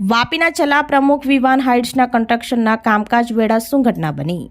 વાપીના ચલા પ્રમુખ વિવાન હાઇટ્સના કન્સ્ટ્રક્શનના કામકાજ વેળા શું ઘટના બની.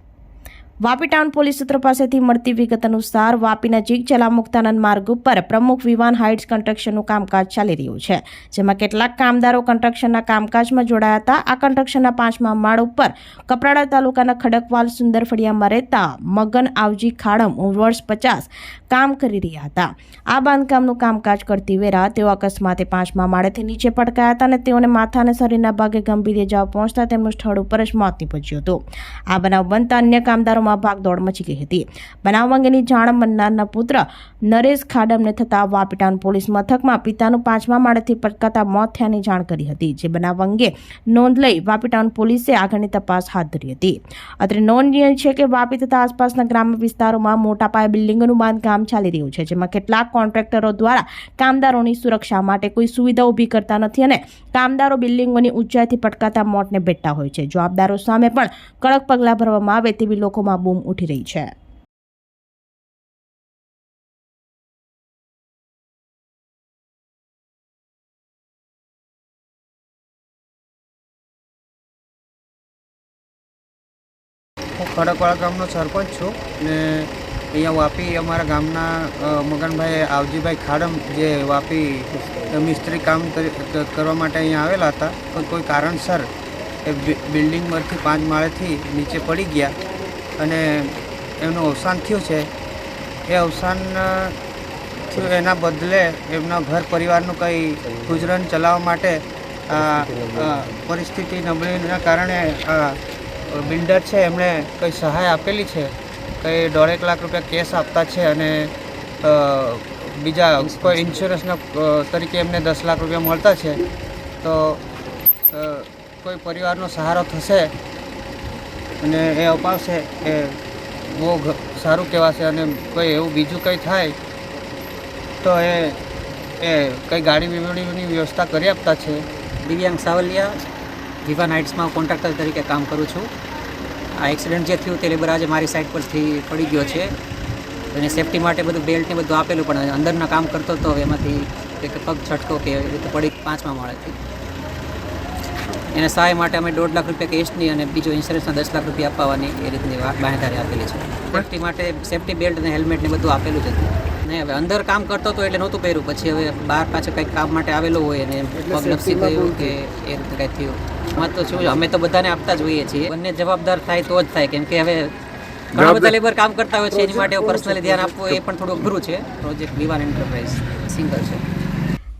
વાપી ટાઉન પોલીસ સૂત્ર પાસેથી મળતી વિગત અનુસાર વાપી નજીક ચલા મુક્તાનંદ માર્ગ ઉપર પ્રમુખ વિવાન હાઇટ્સ કન્સ્ટ્રક્શનનું કામકાજ ચાલી રહ્યું છે, જેમાં કેટલાક કામદારો કન્સ્ટ્રક્શનના કામકાજમાં જોડાયા હતા. આ કન્સ્ટ્રક્શનના પાંચમા માળ ઉપર કપરાડા તાલુકાના ખડકવાલ સુંદર ફળિયામાં રહેતા મગન આવજી ખાડમ વર્ષ પચાસ કામ કરી રહ્યા હતા. આ બાંધકામનું કામકાજ કરતી વેરા તેઓ અકસ્માતે પાંચમા માળેથી નીચે પટકાયા હતા અને તેઓને માથા અને શરીરના ભાગે ગંભીર ઇજાઓ પહોંચતા તેમનું સ્થળ ઉપર જ મોત નીપજ્યું હતું. આ બનાવ બનતા અન્ય કામદારોમાં ભાગદોડ મચી ગઈ હતી. બનાવ અંગેની જાણ મન્નારના પુત્ર નરેશ ખાડમને થતાં વાપીટાઉન પોલીસ મથકમાં પિતાનું પાંચમા માળેથી પટકાતા મોત થયાની જાણ કરી હતી, જે બનાવ અંગે નોંધ લઈ વાપીટાઉન પોલીસે આગળની તપાસ હાથ ધરી હતી. અત્રે નોંધનીય છે કે વાપી તથા આસપાસના ગ્રામ્ય વિસ્તારોમાં મોટા પાયે બિલ્ડિંગોનું બાંધકામ ચાલી રહ્યું છે, જેમાં કેટલાક કોન્ટ્રાક્ટરો દ્વારા કામદારોની સુરક્ષા માટે કોઈ સુવિધા ઊભી કરતા નથી અને કામદારો બિલ્ડિંગોની ઊંચાઈથી પટકાતા મોતને ભેટતા હોય છે. જવાબદારો સામે પણ કડક પગલાં ભરવામાં આવે તેવી લોકોમાં બૂમ ઉઠી રહી છે. હું ખડકવાળા ગામનો સરપંચ છું ને અહીંયા વાપી અમારા ગામના મગનભાઈ આવજીભાઈ ખાડમ જે વાપી મિસ્ત્રી કામ કરી- કરવા માટે અહીંયા આવેલા હતા. પણ કોઈ કારણસર એ બિલ્ડિંગ બિલ્ડિંગમાંથી પાંચ માળેથી નીચે પડી ગયા. અને એમનું અવસાન થયું છે. એ અવસાન થયું એના બદલે એમના ઘર પરિવારનું કંઈ ગુજરાન ચલાવવા માટે પરિસ્થિતિ નબળીના કારણે બિલ્ડર છે, એમણે કંઈ સહાય આપેલી છે? કંઈ દોઢેક લાખ રૂપિયા કેશ આપતા છે અને બીજા કોઈ ઇન્સ્યોરન્સના તરીકે એમને દસ લાખ રૂપિયા મળતા છે? તો કોઈ પરિવારનો સહારો થશે? અને એ અપાવશે, એ બહુ સારું કહેવાશે અને કોઈ એવું બીજું કંઈ થાય, તો એ એ કંઈ ગાડી વીમણીની વ્યવસ્થા કરી આપતા છે. દિવ્યાંગ સાવલિયા વિવાન હાઇટ્સમાં કોન્ટ્રાક્ટર તરીકે કામ કરું છું. આ એક્સિડન્ટ જે થયું તે લેબર આજે મારી સાઈડ પરથી પડી ગયો છે. અને સેફટી માટે બધું બેલ્ટ ને બધું આપેલું પણ અંદરના કામ કરતો હતો એમાંથી એક પગ છટકો કે એ તો પડી પાંચમા માળેથી. એને સહાય માટે અમે દોઢ લાખ રૂપિયા કેશની અને બીજો ઇન્સ્યોરન્સના દસ લાખ રૂપિયા આપવાની એ રીતની બાંહેધારી આપેલી છે. સેફટી માટે સેફટી બેલ્ટ અને હેલ્મેટ ને બધું આપેલું જ હતું. ને હવે અંદર કામ કરતો હતો એટલે નહોતું પહેર્યું. પછી હવે બહાર પાછળ કંઈક કામ માટે આવેલો હોય અને પગ લપસી ગયું કે એ રીતે કંઈ થયું. એમાં તો શું અમે તો બધાને આપતા જ હોઈએ છીએ. બંને જવાબદાર થાય તો જ થાય. કેમ કે હવે ઘણા બધા લેબર કામ કરતા હોય છે એની માટે પર્સનલી ધ્યાન આપવું એ પણ થોડું અઘરું છે. પ્રોજેક્ટ વિવાન એન્ટરપ્રાઇઝ સિંગલ છે.